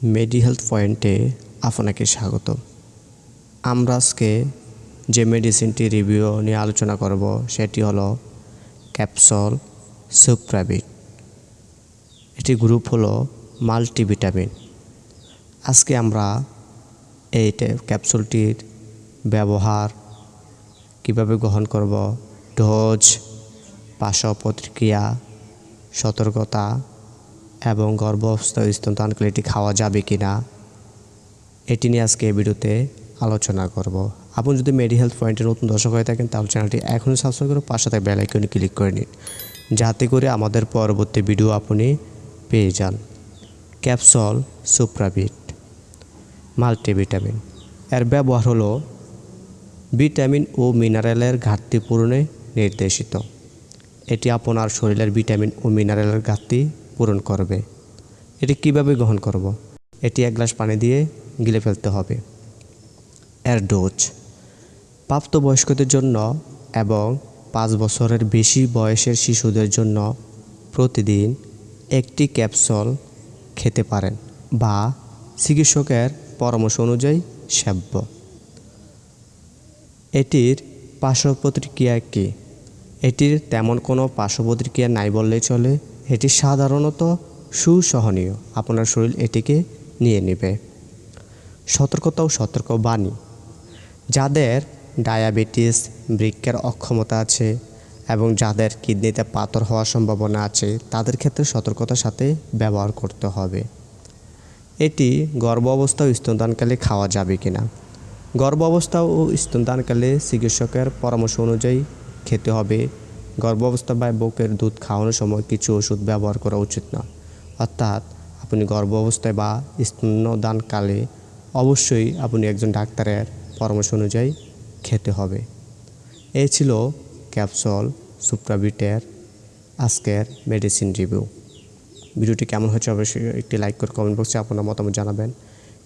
মেডি হেলথ পয়েন্টে আপনাকে স্বাগত আমরা আজকে যে মেডিসিনটি রিভিউ নিয়ে আলোচনা করব, সেটি হলো ক্যাপসল সুপ্রাবিট এটি গ্রুপ হলো মাল্টিভিটামিন আজকে আমরা এই ক্যাপসুলটির ব্যবহার কীভাবে গ্রহণ করব, ডোজ, পার্শ্ব প্রতিক্রিয়া, সতর্কতা এবং গর্ভাবস্থ স্তনদানকালে এটি খাওয়া যাবে কি না এটি নিয়ে আজকে এই ভিডিওতে আলোচনা করব। আপনি যদি মেডি হেলথ পয়েন্টে নতুন দর্শক হয়ে থাকেন, তাহলে চ্যানেলটি এখনই সাবস্ক্রাইব করে পাশে থাকা বেল আইকনে ক্লিক করে নিন, যাতে করে আমাদের পরবর্তী ভিডিও আপনি পেয়ে যান। ক্যাপসল সুপ্রাবিট মাল্টিভিটামিন এর ব্যবহার হলো ভিটামিন ও মিনারেলের ঘাটতি পূরণে নির্দেশিত। এটি আপনার শরীরের ভিটামিন ও মিনারেলের ঘাটতি পূরণ করবে। এটি কীভাবে গ্রহণ করব। এটি এক গ্লাস পানি দিয়ে গিলে ফেলতে হবে। এর ডোজ। প্রাপ্তবয়স্কদের জন্য এবং পাঁচ বছরের বেশি বয়সের শিশুদের জন্য প্রতিদিন একটি ক্যাপসুল খেতে পারেন বা চিকিৎসকের পরামর্শ অনুযায়ী সেব্য এটির পার্শ্ব প্রতিক্রিয়া কী? এটির তেমন কোনো পার্শ্ব প্রতিক্রিয়া নাই বললেই চলে। এটি সাধারণত সুসহনীয়। আপনার শরীর এটিকে নিয়ে নেবে। সতর্কতা ও সতর্ক বাণী। যাদের ডায়াবেটিস বৃক্ষের অক্ষমতা আছে এবং যাদের কিডনিতে পাথর হওয়ার সম্ভাবনা আছে, তাদের ক্ষেত্রে সতর্কতার সাথে ব্যবহার করতে হবে। এটি গর্ভ অবস্থা ও স্তনদানকালে খাওয়া যাবে কিনা। গর্ভ অবস্থা ও স্তনদানকালে চিকিৎসকের পরামর্শ অনুযায়ী খেতে হবে। গর্ভ অবস্থা বা বুকের দুধ খাওয়ানোর সময় কিছু ওষুধ ব্যবহার করা উচিত নয় অর্থাৎ আপনি গর্ভাবস্থায় বা স্তন্যদানকালে অবশ্যই আপনি একজন ডাক্তারের পরামর্শ অনুযায়ী খেতে হবে। এই ছিল ক্যাপসল সুপ্রাবিটের আজকের মেডিসিন রিভিউ। ভিডিওটি কেমন হচ্ছে অবশ্যই একটি লাইক করে কমেন্ট বক্সে আপনার মতামত জানাবেন।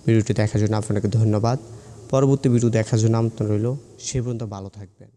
ভিডিওটি দেখার জন্য আপনাকে ধন্যবাদ। পরবর্তী ভিডিও দেখার জন্য আমন্ত্রণ রইল। সে পর্যন্ত ভালো থাকবেন।